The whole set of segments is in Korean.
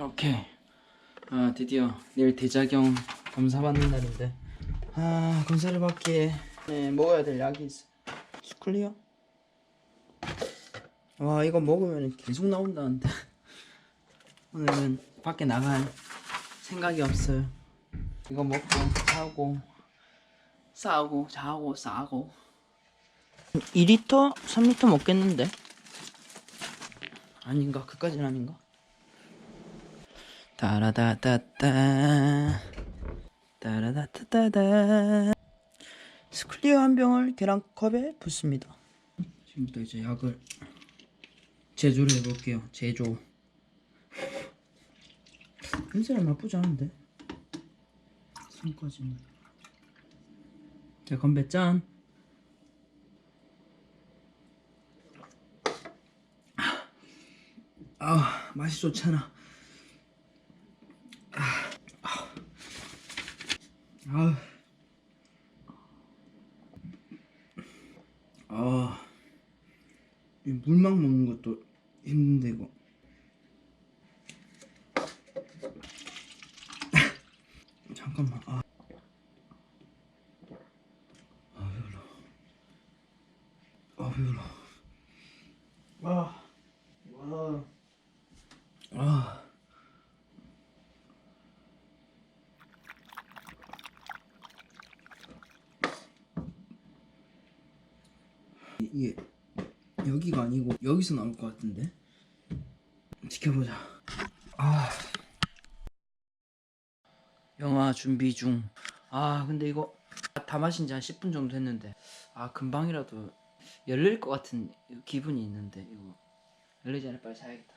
오케이. 아 드디어 내일 대작용 검사 받는 날인데 아 검사를 받기에 네, 먹어야 될 약이 있어. 스클리어? 와 이거 먹으면 계속 나온다는데 오늘은 밖에 나갈 생각이 없어요. 이거 먹고 자고 싸고 자고 싸고 2리터? 3리터 먹겠는데? 아닌가? 그까지는 아닌가? 따라다따따 따라다따따다. 스클리어 한 병을 계란컵에 붓습니다. 지금부터 이제 약을 제조를 해볼게요. 제조. 냄새는 나쁘지 않은데? 손까지는. 자 건배 짠. 아 맛이 좋잖아 아, 아, 이 물막 먹는 것도 힘든데 이거. 잠깐만. 아, 아 배불러. 아 배불러. 아, 와, 아. 이게 여기가 아니고 여기서 나올 것 같은데? 지켜보자. 아. 영화 준비 중 아 근데 이거 다 마신 지 한 10분 정도 됐는데. 아 금방이라도 열릴 것 같은 기분이 있는데 이거. 열리기 전에 빨리 사야겠다.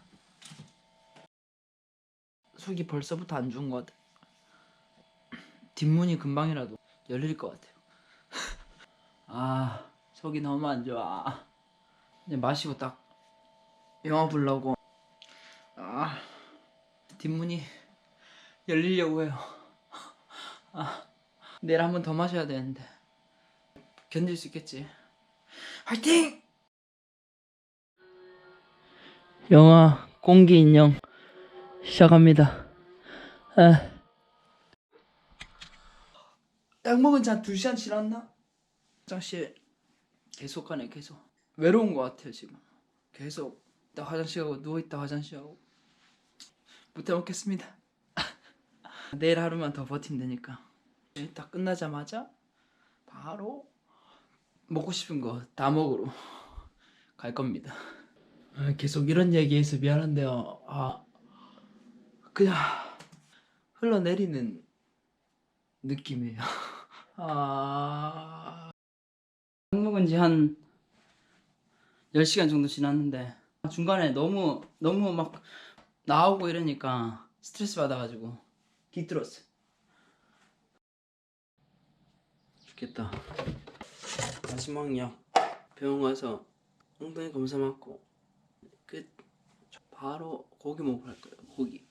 속이 벌써부터 안 좋은 것 같아. 뒷문이 금방이라도 열릴 것 같아요. 아 속이 너무 안 좋아. 이제 마시고 딱 영화 보려고 아 뒷문이 열리려고 해요. 아 내일 한 번 더 마셔야 되는데 견딜 수 있겠지. 화이팅! 영화 공기 인형 시작합니다. 아. 약 먹은 지 한 2시간 지났나? 화장실 계속 가네 계속. 외로운 것 같아요 지금. 계속 나 화장실 가고 누워있다 화장실 가고. 못해 먹겠습니다. 내일 하루만 더 버티면 되니까. 딱 끝나자마자 바로 먹고 싶은 거 다 먹으러 갈 겁니다. 아, 계속 이런 얘기해서 미안한데요. 아 그냥 흘러내리는 느낌이에요. 아. 약 먹은 지 한 10시간 정도 지났는데 중간에 너무 너무 막 나오고 이러니까 스트레스 받아가지고 기들었어 죽겠다. 마지막 약 병원 가서 엉덩이 검사 받고 끝. 바로 고기 먹으러 갈 거예요 고기.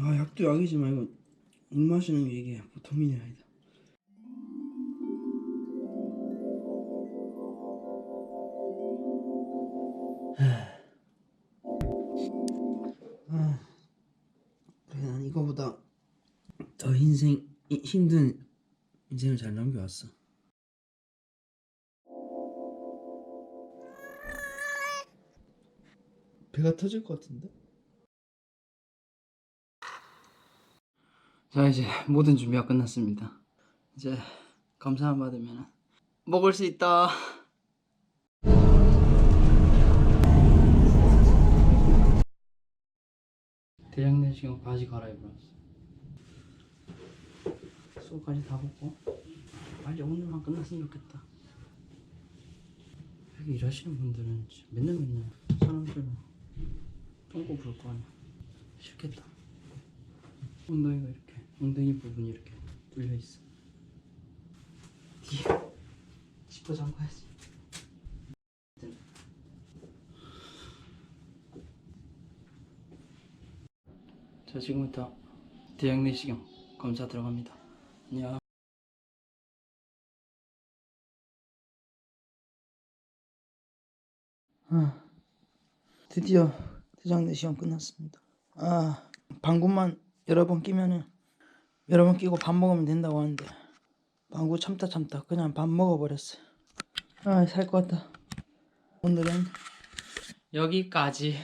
아 약도 약이지만 이거 물 마시는 게 이게 보통 일이 아니다. 아, 그래 난 이거보다 더 인생 이- 힘든 인생을 잘 넘겨왔어. 배가 터질 것 같은데? 자 이제 모든 준비가 끝났습니다. 이제 검사만 받으면 먹을 수 있다. 대장 내시경 바지 갈아입었어. 속까지 다 벗고 빨리 오늘만 끝났으면 좋겠다. 여기 일하시는 분들은 맨날 맨날 사람들은 똥꼬 부을 거 아니야. 싫겠다. 엉덩이가 이렇게 엉덩이 부분이 이렇게 뚫려 있어. 뒤에 지퍼 잠가야지. 자 지금부터 대형 내시경 검사 들어갑니다. 안녕. 아, 드디어 대장 내 시험 끝났습니다. 아 방구만 여러 번 끼면은 여러 번 끼고 밥 먹으면 된다고 하는데 방구 참다 참다 그냥 밥 먹어버렸어요. 아살 것 같다. 오늘은 여기까지.